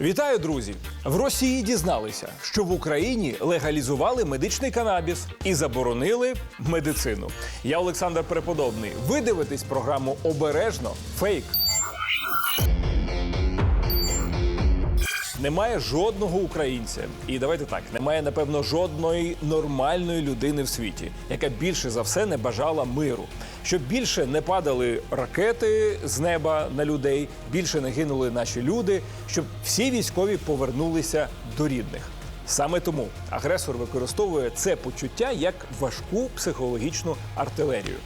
Вітаю, друзі! В Росії дізналися, що в Україні легалізували медичний канабіс і заборонили медицину. Я Олександр Преподобний. Ви дивитесь програму обережно фейк. Немає жодного українця, і давайте так, немає напевно жодної нормальної людини в світі, яка більше за все не бажала миру, щоб більше не падали ракети з неба на людей, більше не гинули наші люди, щоб всі військові повернулися до рідних. Саме тому агресор використовує це почуття як важку психологічну артилерію.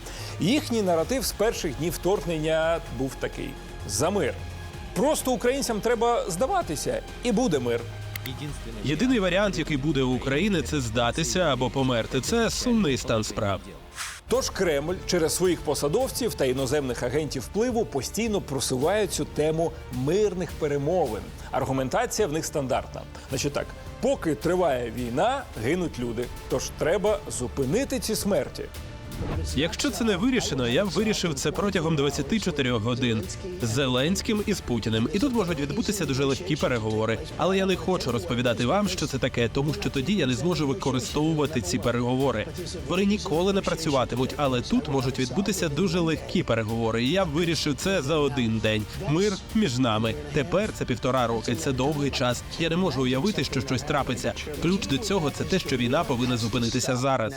Їхній наратив з перших днів вторгнення був такий: за мир. Просто українцям треба здаватися, і буде мир. Єдиний варіант, який буде у України, це здатися або померти. Це сумний стан справ. Тож Кремль через своїх посадовців та іноземних агентів впливу постійно просуває цю тему мирних перемовин. Аргументація в них стандартна. Значить так, поки триває війна, гинуть люди. Тож треба зупинити ці смерті. Якщо це не вирішено, я вирішив це протягом 24 годин з Зеленським і з Путіним. І тут можуть відбутися дуже легкі переговори. Але я не хочу розповідати вам, що це таке, тому що тоді я не зможу використовувати ці переговори. Вони ніколи не працюватимуть, але тут можуть відбутися дуже легкі переговори. І я вирішив це за один день. Мир між нами. Тепер це півтора роки. Це довгий час. Я не можу уявити, що щось трапиться. Ключ до цього це те, що війна повинна зупинитися зараз.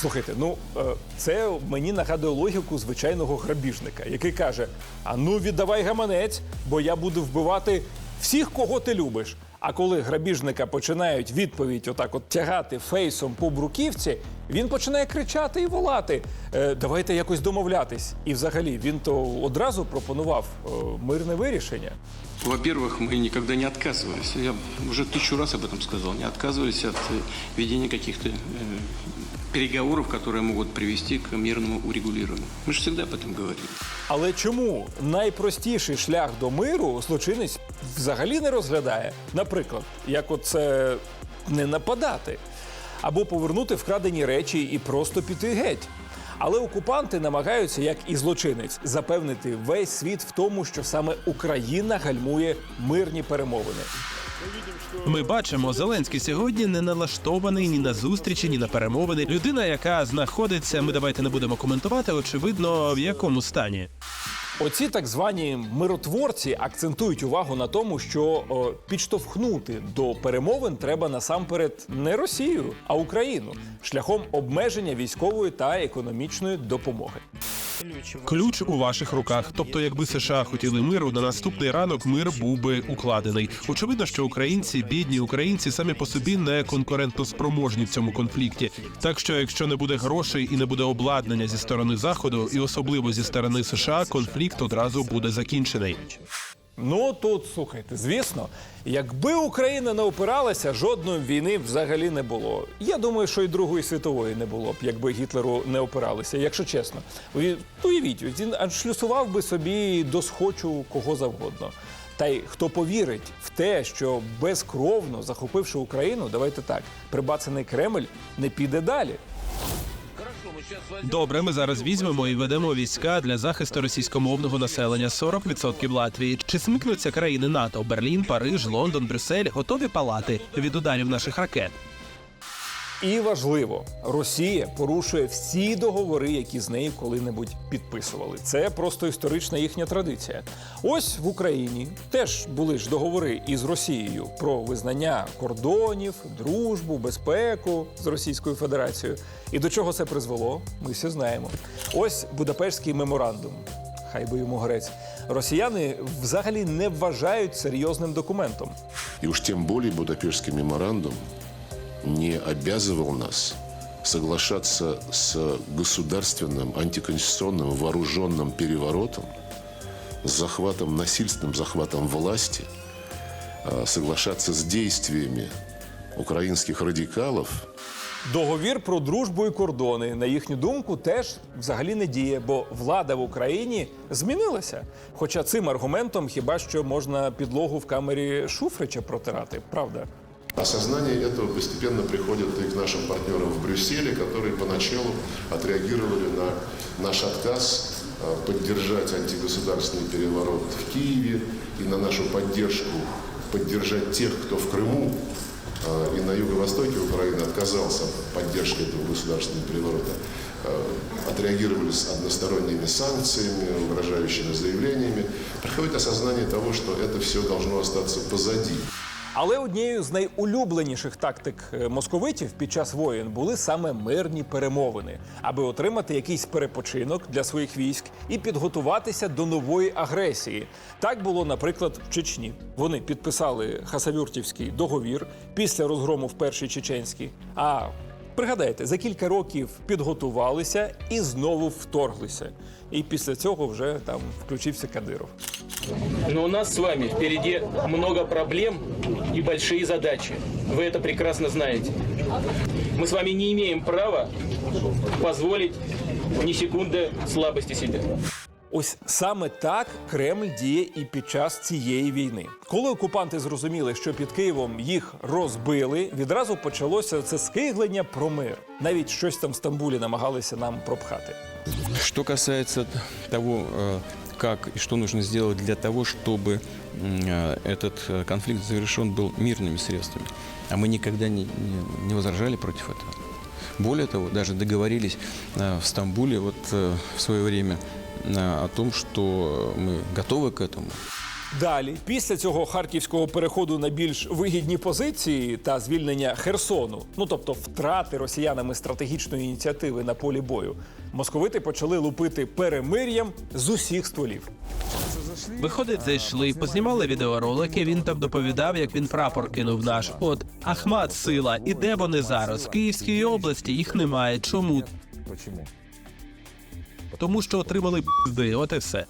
Слухайте, ну е, це мені нагадує логіку звичайного грабіжника, який каже: А ну віддавай гаманець, бо я буду вбивати всіх, кого ти любиш. А коли грабіжника починають відповідь отак от тягати фейсом по бруківці, він починає кричати і волати. «Е, давайте якось домовлятись. І взагалі він то одразу пропонував е, мирне вирішення. Во-первых, мы никогда не отказывались. Я уже тысячу раз об этом сказал. Не отказывались от э, ведения каких-то э, переговоров, которые могут привести к мирному урегулированию. Мы же всегда об этом говорили. Але чому найпростіший шлях до миру злочинець взагалі не розглядає? Наприклад, як оце не нападати, або повернути вкрадені речі і просто піти геть. Але окупанти намагаються, як і злочинець, запевнити весь світ в тому, що саме Україна гальмує мирні перемовини. Ми бачимо, Зеленський сьогодні не налаштований ні на зустрічі, ні на перемовини. Людина, яка знаходиться, ми давайте не будемо коментувати, очевидно, в якому стані. Оці так звані миротворці акцентують увагу на тому, що о, підштовхнути до перемовин треба насамперед не Росію, а Україну шляхом обмеження військової та економічної допомоги. Ключ у ваших руках. Тобто, якби США хотіли миру, на наступний ранок мир був би укладений. Очевидно, що українці, бідні українці, самі по собі не конкурентоспроможні в цьому конфлікті. Так що, якщо не буде грошей і не буде обладнання зі сторони заходу, і особливо зі сторони США, конфлікт одразу буде закінчений. Ну тут слухайте, звісно, якби Україна не опиралася, жодної війни взагалі не було. Я думаю, що і Другої світової не було б, якби Гітлеру не опиралися, якщо чесно. Уявіть- він аншлюсував би собі до схочу кого завгодно. Та й хто повірить в те, що безкровно захопивши Україну, давайте так, прибацаний Кремль не піде далі. Добре, ми зараз візьмемо і ведемо війська для захисту російськомовного населення 40% Латвії. Чи смикнуться країни НАТО Берлін, Париж, Лондон, Брюссель готові палати від ударів наших ракет? І важливо, Росія порушує всі договори, які з нею коли-небудь підписували. Це просто історична їхня традиція. Ось в Україні теж були ж договори із Росією про визнання кордонів, дружбу, безпеку з Російською Федерацією. І до чого це призвело? Ми всі знаємо. Ось Будапештський меморандум. Хай би йому грець. Росіяни взагалі не вважають серйозним документом. И уж тем более Будапештский меморандум не обязывал нас соглашаться с государственным, антиконституционным, вооруженным переворотом, с захватом, насильственным захватом власти, а, соглашаться с действиями украинских радикалов – Договір про дружбу і кордони, на їхню думку, теж взагалі не діє, бо влада в Україні змінилася. Хоча цим аргументом хіба що можна підлогу в камері Шуфрича протирати, правда? Осознание этого постепенно приходит и к нашим партнерам в Брюсселе, которые поначалу отреагировали на наш отказ э, поддержать антигосударственный переворот в Киеве и на нашу поддержку поддержать тех, кто в Крыму э, и на юго-востоке Украины отказался от поддержки этого государственного переворота, э, отреагировали с односторонними санкциями, угрожающими заявлениями, приходит осознание того, что это все должно остаться позади. Але однією з найулюбленіших тактик е, московитів під час воєн були саме мирні перемовини, аби отримати якийсь перепочинок для своїх військ і підготуватися до нової агресії. Так було, наприклад, в Чечні. Вони підписали Хасавюртівський договір після розгрому в першій чеченській. А пригадайте, за кілька років підготувалися і знову вторглися. І після цього вже там включився Кадиров. Но у нас с вами впереди много проблем и большие задачи. Вы это прекрасно знаете. Мы с вами не имеем права позволить ни секунды слабости себе. Ось саме так Кремль діє і під час цієї війни. Коли окупанти зрозуміли, що під Києвом їх розбили, відразу почалося це скиглення про мир. Навіть щось там в Стамбулі намагалися нам пропхати. Что касается того, э, как и что нужно сделать для того, чтобы м, э, этот э, конфликт завершен был мирными средствами, а мы никогда не, не- не возражали против этого. Более того, даже договорились э, в Стамбуле вот э, в свое время э, о том, что мы готовы к этому. Далі, після цього харківського переходу на більш вигідні позиції та звільнення Херсону, ну тобто втрати росіянами стратегічної ініціативи на полі бою, московити почали лупити перемир'ям з усіх стволів. Виходить, зайшли, познімали відеоролики. Він там доповідав, як він прапор кинув наш. От Ахмат сила. І де вони зараз? В Київській області їх немає. Чому? Тому що отримали пизди, от і все.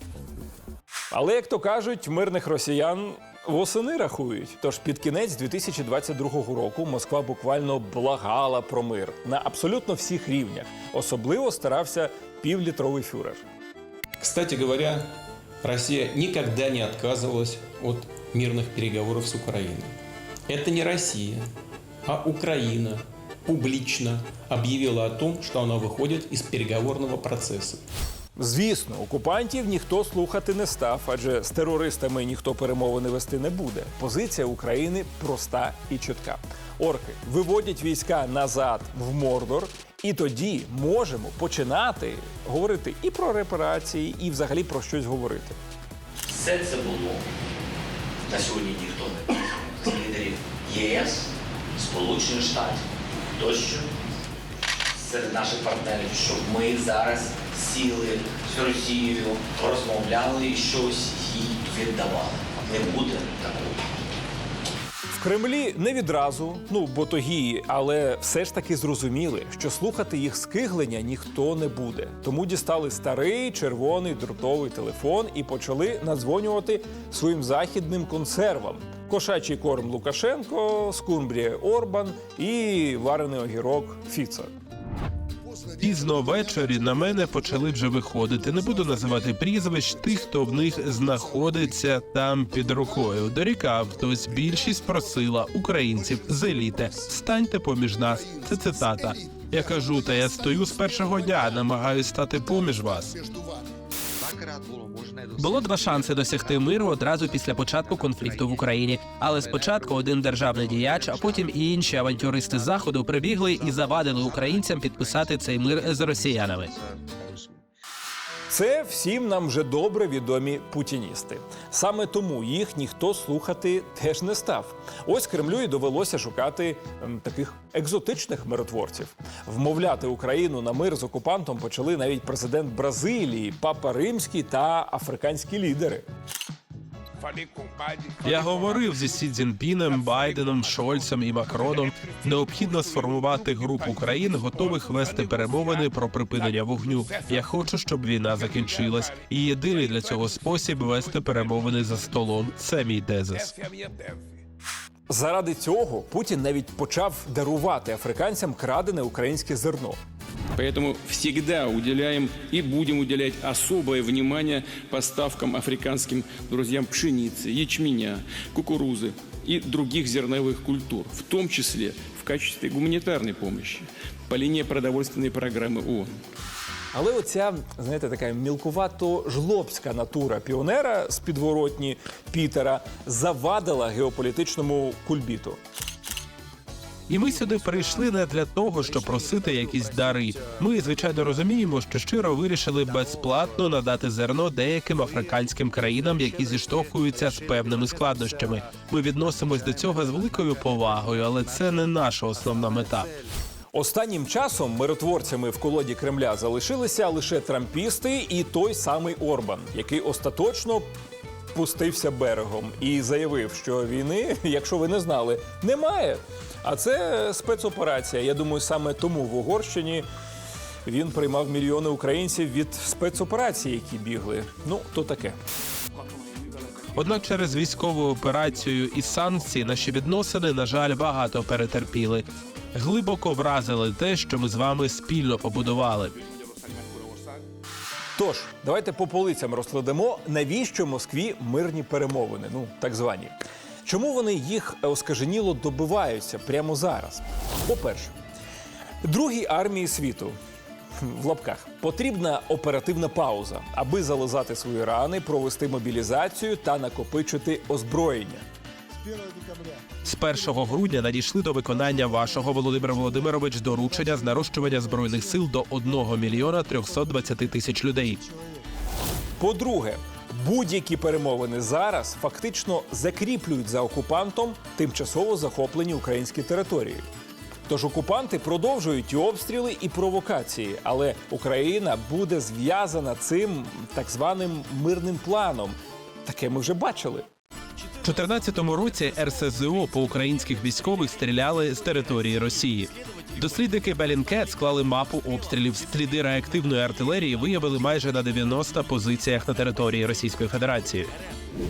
Але як то кажуть, мирних росіян восени рахують. Тож під кінець 2022 року Москва буквально благала про мир на абсолютно всіх рівнях. Особливо старався півлітровий фюрер. Кстати говоря, Россия никогда не отказывалась от мирных переговоров с Украиной. Это не Россия, а Украина публично объявила о том, что она выходит из переговорного процесса. Звісно, окупантів ніхто слухати не став, адже з терористами ніхто перемовини вести не буде. Позиція України проста і чітка. Орки виводять війська назад в Мордор, і тоді можемо починати говорити і про репарації, і взагалі про щось говорити. Все це було на сьогодні ніхто не з лідерів ЄС, Сполучених Штатів тощо серед наших партнерів, щоб ми зараз сіли з Росією, розмовляли і щось їй віддавали. Не буде такого. В Кремлі не відразу, ну ботогії, але все ж таки зрозуміли, що слухати їх скиглення ніхто не буде. Тому дістали старий червоний дротовий телефон і почали надзвонювати своїм західним консервам. Кошачий корм Лукашенко, скумбрія Орбан і варений огірок Фіца. Пізно ввечері на мене почали вже виходити. Не буду називати прізвищ тих, хто в них знаходиться там під рукою. Дорікав хтось. Більшість просила українців з еліти. Станьте поміж нас. Це цитата. Я кажу, та я стою з першого дня, намагаюсь стати поміж вас. Було два шанси досягти миру одразу після початку конфлікту в Україні. Але спочатку один державний діяч, а потім і інші авантюристи заходу прибігли і завадили українцям підписати цей мир з росіянами. Це всім нам вже добре відомі путіністи. Саме тому їх ніхто слухати теж не став. Ось Кремлю і довелося шукати ем, таких екзотичних миротворців. Вмовляти Україну на мир з окупантом почали навіть президент Бразилії, папа Римський та африканські лідери. Я говорив зі Сі Цзіньпіном, Байденом, Шольцем і Макроном. Необхідно сформувати групу країн, готових вести перемовини про припинення вогню. Я хочу, щоб війна закінчилась. І єдиний для цього спосіб вести перемовини за столом. Це мій тезис. Заради цього Путін навіть почав дарувати африканцям крадене українське зерно. Поэтому всегда уделяем и будем уделять особое внимание поставкам африканским друзьям пшеницы, ячменя, кукурузы и других зерновых культур, в том числе в качестве гуманитарной помощи по линии продовольственной программы ООН. Але оця, знаєте, така мілкувато жлобська натура піонера з підворотні Пітера завадила геополітичному кульбіту. І ми сюди прийшли не для того, щоб просити якісь дари. Ми, звичайно, розуміємо, що щиро вирішили безплатно надати зерно деяким африканським країнам, які зіштовхуються з певними складнощами. Ми відносимось до цього з великою повагою, але це не наша основна мета. Останнім часом миротворцями в колоді Кремля залишилися лише трампісти і той самий Орбан, який остаточно пустився берегом і заявив, що війни, якщо ви не знали, немає. А це спецоперація. Я думаю, саме тому в Угорщині він приймав мільйони українців від спецоперацій, які бігли. Ну, то таке. Однак через військову операцію і санкції наші відносини, на жаль, багато перетерпіли. Глибоко вразили те, що ми з вами спільно побудували. Тож, давайте по полицям розкладемо, навіщо Москві мирні перемовини, ну так звані. Чому вони їх оскаженіло добиваються прямо зараз? По-перше, другій армії світу в лапках потрібна оперативна пауза, аби зализати свої рани, провести мобілізацію та накопичити озброєння. З 1 грудня надійшли до виконання вашого Володимир Володимирович доручення з нарощування збройних сил до 1 мільйона 320 тисяч людей. По-друге, будь-які перемовини зараз фактично закріплюють за окупантом тимчасово захоплені українські території. Тож окупанти продовжують і обстріли і провокації, але Україна буде зв'язана цим так званим мирним планом. Таке ми вже бачили. У 2014 році РСЗО по українських військових стріляли з території Росії. Дослідники Белінкет склали мапу обстрілів. Сліди реактивної артилерії виявили майже на 90 позиціях на території Російської Федерації.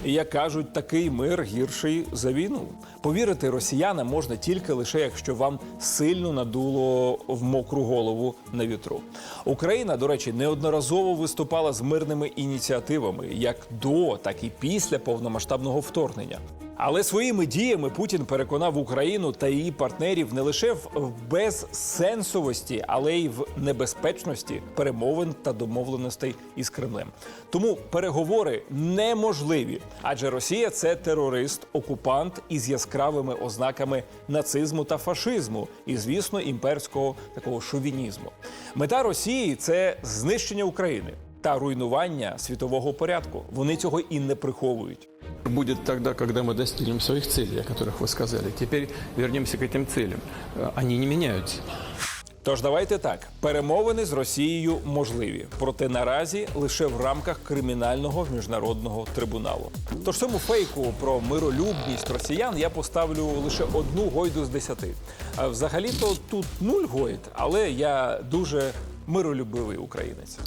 І як кажуть, такий мир гірший за війну. Повірити росіянам можна тільки лише якщо вам сильно надуло в мокру голову на вітру. Україна, до речі, неодноразово виступала з мирними ініціативами як до, так і після повномасштабного вторгнення. Але своїми діями Путін переконав Україну та її партнерів не лише в безсенсовості, але й в небезпечності перемовин та домовленостей із Кремлем. Тому переговори неможливі, адже Росія це терорист, окупант із яскравими ознаками нацизму та фашизму, і звісно, імперського такого шовінізму. Мета Росії це знищення України та руйнування світового порядку. Вони цього і не приховують. Будет тогда, когда мы достигнем своих целей, о которых вы сказали. Теперь вернемся к этим целям. Э, Они не меняются. Тож давайте так: перемовини з Росією можливі, проте наразі лише в рамках кримінального міжнародного трибуналу. Тож цьому фейку про миролюбність росіян я поставлю лише одну гойду з десяти. А взагалі-то тут нуль гойд, але я дуже миролюбивий українець.